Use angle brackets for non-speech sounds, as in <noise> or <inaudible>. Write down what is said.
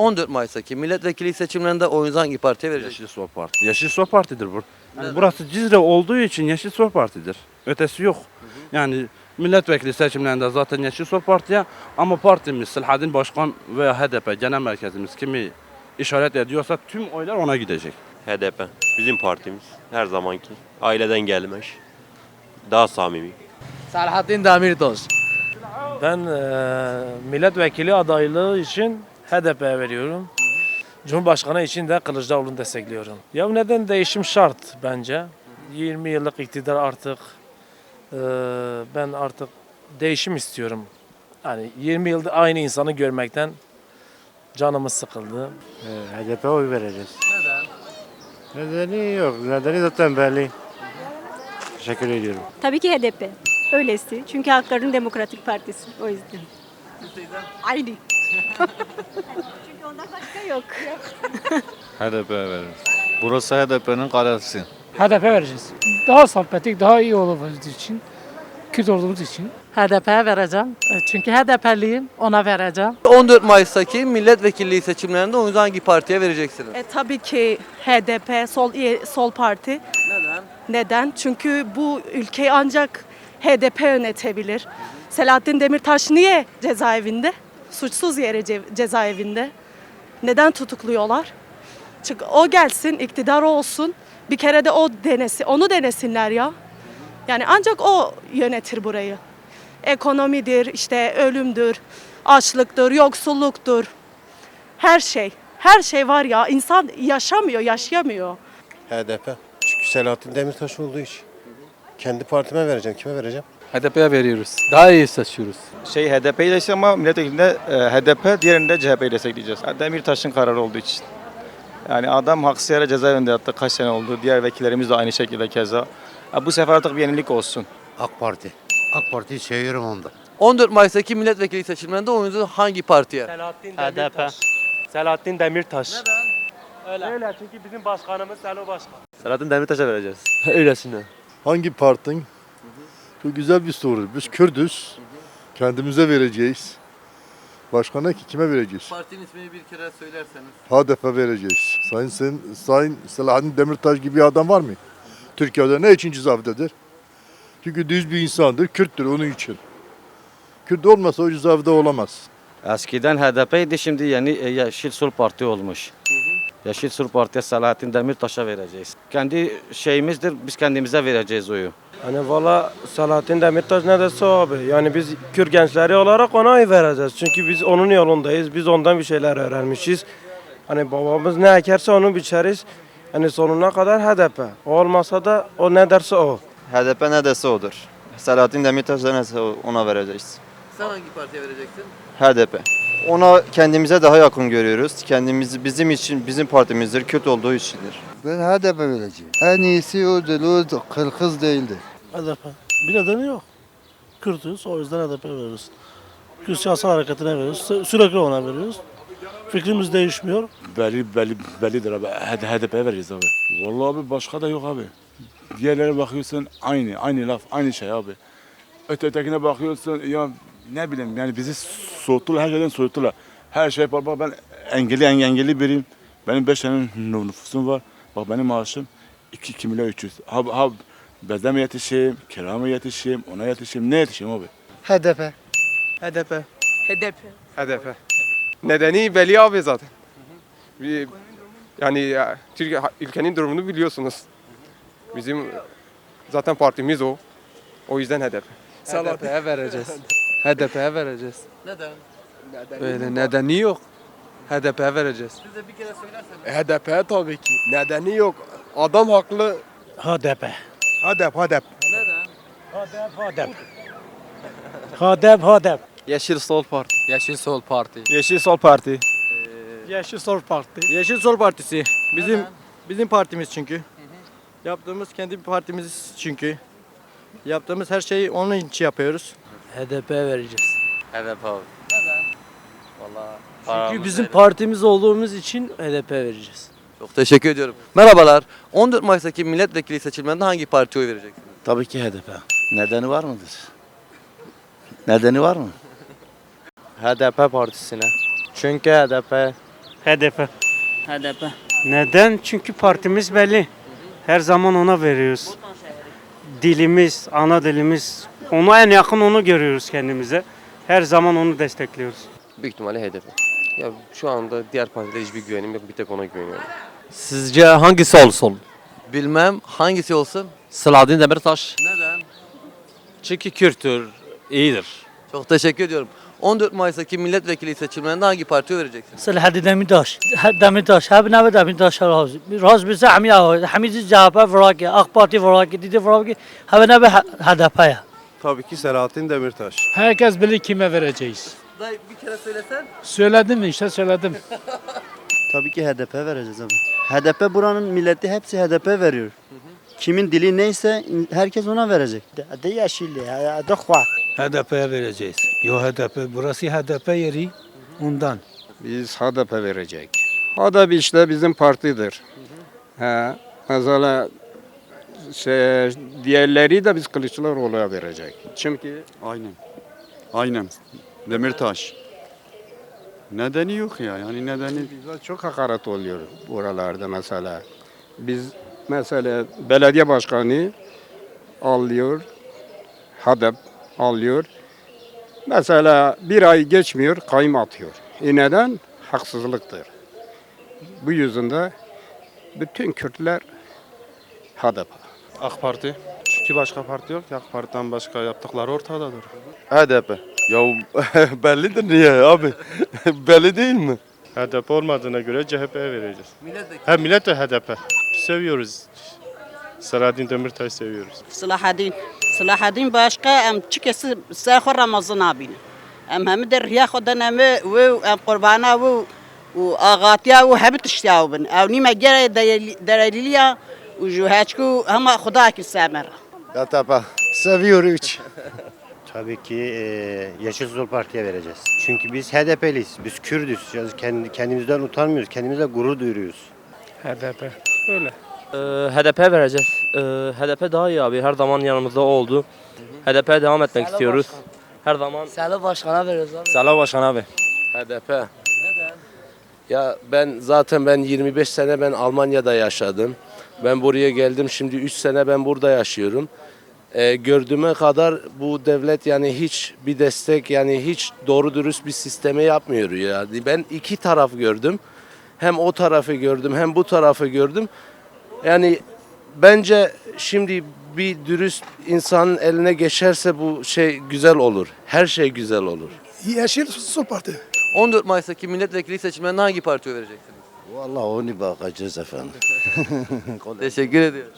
14 Mayıs'taki milletvekili seçimlerinde oyunuzu hangi partiye vereceksiniz? Yeşil Sol Parti. Yeşil Sol Parti'dir bu. Yani burası Cizre olduğu için Yeşil Sol Parti'dir. Ötesi yok. Yani milletvekili seçimlerinde zaten Yeşil Sol Parti'ye ama partimiz Selahattin Başkan veya HDP genel merkezimiz kimi işaret ediyorsa tüm oylar ona gidecek. HDP. Bizim partimiz. Her zamanki. Aileden gelmiş. Daha samimi. Selahattin Demirtaş. Ben eee, milletvekili adaylığı için HDP'ye veriyorum. Cumhurbaşkanı için de Kılıçdaroğlu'nu destekliyorum. Ya neden değişim şart bence. 20 yıllık iktidar artık eee, ben artık değişim istiyorum. Yani 20 yılda aynı insanı görmekten canımız sıkıldı. HDP oy vereceğiz. Neden? Nedeni yok. Nedeni zaten belli. Teşekkür ediyorum. Tabii ki HDP. Öylesi. Çünkü Halkların Demokratik Partisi. O yüzden. Aynı. Çünkü ondan başka yok. HDP veririz. Burası HDP'nin kalesi. HDP vereceğiz. Daha sempatik, daha iyi olduğumuz için, Kürt olduğumuz için. HDP'ye vereceğim. E, Çünkü HDP'liyim. Ona vereceğim. 14 Mayıs'taki milletvekilliği seçimlerinde oyunuzu hangi partiye vereceksiniz? E, tabii ki HDP, Sol Sol Parti. Neden? Neden? Çünkü bu ülkeyi ancak HDP yönetebilir. Selahattin Demirtaş niye cezaevinde? Suçsuz yere ce- cezaevinde. Neden tutukluyorlar? Çünkü o gelsin, iktidar olsun. Bir kere de o denesi, onu denesinler ya. Yani ancak o yönetir burayı. Ekonomidir, işte ölümdür, açlıktır, yoksulluktur. Her şey. Her şey var ya. İnsan yaşamıyor, yaşayamıyor. HDP. Çünkü Selahattin Demirtaş olduğu için. Kendi partime vereceğim. Kime vereceğim? HDP'ye veriyoruz. Daha iyi seçiyoruz. Şey HDP'yi destek ama milletvekilinde e, HDP, diğerinde CHP'yi destekleyeceğiz. Demirtaş'ın kararı olduğu için. Yani adam haksız yere cezaevinde yattı kaç sene oldu. Diğer vekillerimiz de aynı şekilde keza. Bu sefer artık bir yenilik olsun. AK Parti. AK Parti'yi seviyorum onda. 14 Mayıs'taki milletvekili seçimlerinde oyunuzu hangi partiye? Selahattin Demirtaş. Selahattin Demirtaş. Neden? Öyle. Öyle çünkü bizim başkanımız Selo Başkan. Selahattin Demirtaş'a vereceğiz. <laughs> Öylesine. Hangi partin? Çok güzel bir soru. Biz Kürdüz. Kendimize vereceğiz. Başkana ki kime vereceğiz? Partinin ismini bir kere söylerseniz. HDP vereceğiz. Sayın, Sayın, Sayın Selahattin Demirtaş gibi bir adam var mı? Türkiye'de ne için cezaevindedir? Çünkü düz bir insandır, Kürttür onun için. Kürt olmasa o cezaevinde olamaz. Eskiden HDP'ydi şimdi yeni e, Yeşil Sol Parti olmuş. Yeşil Sol Parti'ye Selahattin Demirtaş'a vereceğiz. Kendi şeyimizdir biz kendimize vereceğiz oyu. Hani valla Selahattin Demirtaş ne dese abi. Yani biz Kürt gençleri olarak ona oy vereceğiz. Çünkü biz onun yolundayız. Biz ondan bir şeyler öğrenmişiz. Hani babamız ne ekerse onu biçeriz. Hani sonuna kadar HDP. O olmasa da o ne derse o. HDP ne dese odur. Selahattin Demirtaş ne dese ona vereceğiz. Sen hangi partiye vereceksin? HDP. Ona kendimize daha yakın görüyoruz. Kendimizi bizim için, bizim partimizdir, Kürt olduğu içindir. Ben HDP vereceğim. En iyisi odur, o kırkız değildi. HDP. Bir nedeni yok. Kürtüz o yüzden HDP veriyoruz. Kürt siyasi hareketine veriyoruz. Sü- Sürekli ona veriyoruz. Fikrimiz değişmiyor. Belli belli bellidir abi. HDP vereceğiz abi. Vallahi abi başka da yok abi. Diğerlere bakıyorsun aynı aynı laf aynı şey abi. Öte ötekine bakıyorsun ya ne bileyim yani bizi soğuttular her şeyden soğuttular. Her şey var bak ben engelli en- engelli biriyim. Benim 5 tane nü- nüfusum var. Bak benim maaşım 2, 2 milyon 300. Ha, ha bezde mi yetişeyim, kira mı yetişeyim, ona yetişeyim, ne yetişeyim abi? HDP. HDP. HDP. HDP. Nedeni belli abi zaten. Bir, yani ya, Türkiye ülkenin durumunu biliyorsunuz. Bizim zaten partimiz o. O yüzden HDP. HDP'ye vereceğiz. HDP'ye vereceğiz. Neden? Öyle nedeni yok. HDP'ye vereceğiz. Bize bir kere söylerseniz. HDP tabii ki. Nedeni yok. Adam haklı. HDP. HDP, HDP. Neden? HDP, HDP. Yeşil Sol Parti. Yeşil Sol Parti. Yeşil Sol Parti. Yeşil Sol Parti. Yeşil Sol Partisi. Bizim Neden? bizim partimiz çünkü. Yaptığımız kendi partimiz çünkü. Yaptığımız her şeyi onun için yapıyoruz. HDP'ye vereceğiz. HDP abi. Çünkü bizim partimiz olduğumuz için HDP vereceğiz. Çok teşekkür ediyorum. Merhabalar. 14 Mayıs'taki milletvekili seçimlerinde hangi partiye oy vereceksiniz? Tabii ki HDP. Nedeni var mıdır? Nedeni var mı? HDP partisine. Çünkü HDP HDP. HDP. Neden? Çünkü partimiz belli. Her zaman ona veriyoruz. Dilimiz, ana dilimiz, ona en yakın onu görüyoruz kendimize. Her zaman onu destekliyoruz. Büyük ihtimalle HDP. Ya şu anda diğer partilere hiçbir güvenim yok. Bir tek ona güveniyorum. Sizce hangisi olsun? Bilmem hangisi olsun? Selahattin Demirtaş. Neden? Çünkü Kürttür, iyidir. Çok teşekkür ediyorum. 14 Mayıs'taki milletvekili seçimlerinde hangi partiye vereceksiniz? Selahattin Demirtaş. Demirtaş. Hep ne Demirtaş razı. Razı bize hamiye. Hamizi CHP vraki, AK Parti vraki, Didi vraki. Hep ne HDP'ye. Tabii ki Selahattin Demirtaş. Herkes bilir kime vereceğiz. Dayı bir kere söylesen. Söyledim işte söyledim. <laughs> Tabii ki HDP vereceğiz abi. HDP buranın milleti hepsi HDP veriyor. Kimin dili neyse herkes ona verecek. De yeşil, de HDP'ye vereceğiz. Yo HDP, burası HDP yeri. Ondan. Biz HDP verecek. HDP işte bizim partidir. He, mesela şey, diğerleri de biz Kılıçdaroğlu'ya verecek. Çünkü Aynen. Aynen. Demirtaş. Nedeni yok ya. Yani nedeni bize çok hakaret oluyor buralarda mesela. Biz mesela belediye başkanı alıyor, HDP alıyor. Mesela bir ay geçmiyor, kayım atıyor. E neden? Haksızlıktır. Bu yüzden bütün Kürtler HDP. AK Parti. Çünkü başka parti yok. AK Parti'den başka yaptıkları ortadadır. HDP. Ya <laughs> bellidir niye abi? Belli <laughs> değil mi? HDP olmadığına göre CHP'ye vereceğiz. Milletvekili. Hem millet de HDP. Seviyoruz. Selahattin Demirtaş seviyoruz. Selahattin. Selahattin başka em çıkası sahur Ramazan abine. Em hem de riya khodan em ve em qurbana ve و آغاتیا و هبت اشتیاو بن او نیمه گره دلیلیا Ujuhaçku ama Kuda ki semera. Yatapa. Seviyoruz. Tabii ki e, Yeşil Sol Parti'ye vereceğiz. Çünkü biz HDP'liyiz, biz Kürdüz. Kendi, kendimizden utanmıyoruz, kendimize gurur duyuruyoruz. HDP, öyle. Ee, HDP vereceğiz. Ee, HDP daha iyi abi, her zaman yanımızda oldu. HDP devam etmek Selo istiyoruz. Başkan. Her zaman... Selo Başkan'a veriyoruz abi. Selo Başkan abi. HDP. Neden? Ya ben zaten ben 25 sene ben Almanya'da yaşadım. Ben buraya geldim şimdi 3 sene ben burada yaşıyorum. Ee, gördüğüme kadar bu devlet yani hiç bir destek yani hiç doğru dürüst bir sisteme yapmıyor yani. Ben iki taraf gördüm. Hem o tarafı gördüm hem bu tarafı gördüm. Yani bence şimdi bir dürüst insanın eline geçerse bu şey güzel olur. Her şey güzel olur. Yeşil Sol Parti. 14 Mayıs'taki milletvekili seçimlerinde hangi partiye vereceksiniz? Vallahi onu bakacağız efendim. <laughs> <laughs> Teşekkür ediyorum.